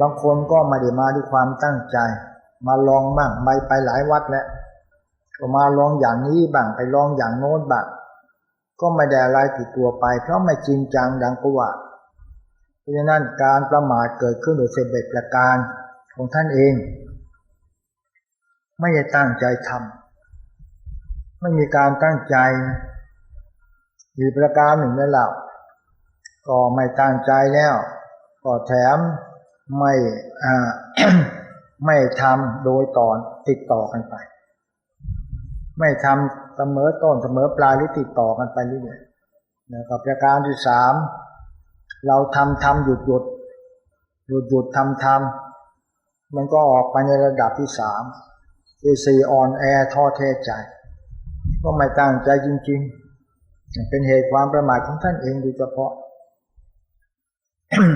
บางคนก็ไม่ได้มาด้วยความตั้งใจ มาลองบ้างไปไปหลายวัดแล้วก็มาลองอย่างนี้บ้างไปลองอย่างโน้นบ้างก็ไม่ได้อะไรติดตัวไป เพราะไม่จริงจังดังกว่าเพราะฉะนั้นการประมาทเกิดขึ้นโดยเสเบ็ดประการของท่านเอง ไม่ได้ตั้งใจทำไม่มีการตั้งใจมีประการหนึ่งนั่นแหละก็ไม่ตั้งใจแล้ว ก็แถม ไม่ไม่ทำโดยตอนติดต่อกันไป ไม่ทำเสมอต้นเสมอปลายหรือติดต่อกันไปเรื่อยๆนะครับประการที่สามเราทำทำหยุดหยุดหยุดหยุดทำทำมันก็ออกไปในระดับที่สามที่สี่อ่อนแอท้อแท้ใจ ก็ไม่ตั้งใจจริงๆ เป็นเหตุความประมาทของท่านเองโดยเฉพาะ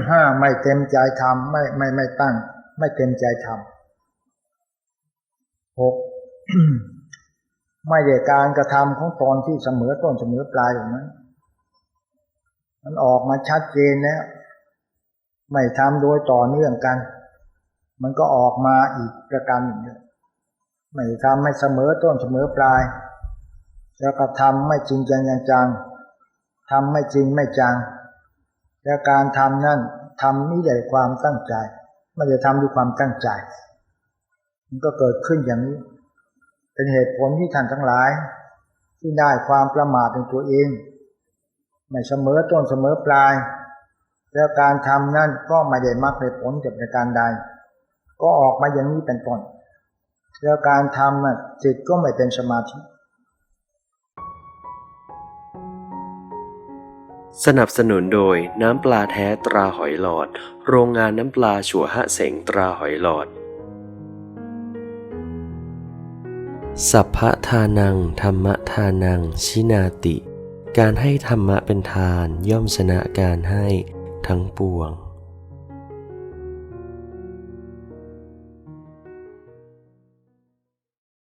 ห้าไม่เต็มใจทำไม่ไม่ไม่ตั้ง ไม่เต็มใจทำหกไม่ได้การกระทำของตอนที่เสมอต้นเสมอปลายอย่างนั้น มันออกมาชัดเจนแล้ว ไม่ทำโดยต่อเนื่องกัน มันก็ออกมาอีกประการหนึ่งไม่ทำไม่เสมอต้นเสมอปลาย แล้วก็ทำไม่จริงจังจังทำไม่จริงไม่จัง แล้วการทำนั่นทำนี่ด้วยความตั้งใจไม่ได้ทำด้วยความตั้งใจ มันก็เกิดขึ้นอย่างนี้ เป็นเหตุผลที่ท่านทั้งหลาย ที่ได้ความประมาทในตัวเอง ไม่เสมอต้นเสมอปลาย แล้วการทำนั่นก็ไม่ได้มรรคในผลจากประการใด ก็ออกมาอย่างนี้เป็นต้นแล้วการทำน่ะจิตก็ไม่เป็นสมาธิ สนับสนุนโดยน้ำปลาแท้ตราหอยหลอด โรงงานน้ำปลาฉัวหะเสงตราหอยหลอด สัพพทานัง ธรรมทานัง ชินาติ การให้ธรรมะเป็นทานย่อมชนะการให้ทั้งปวง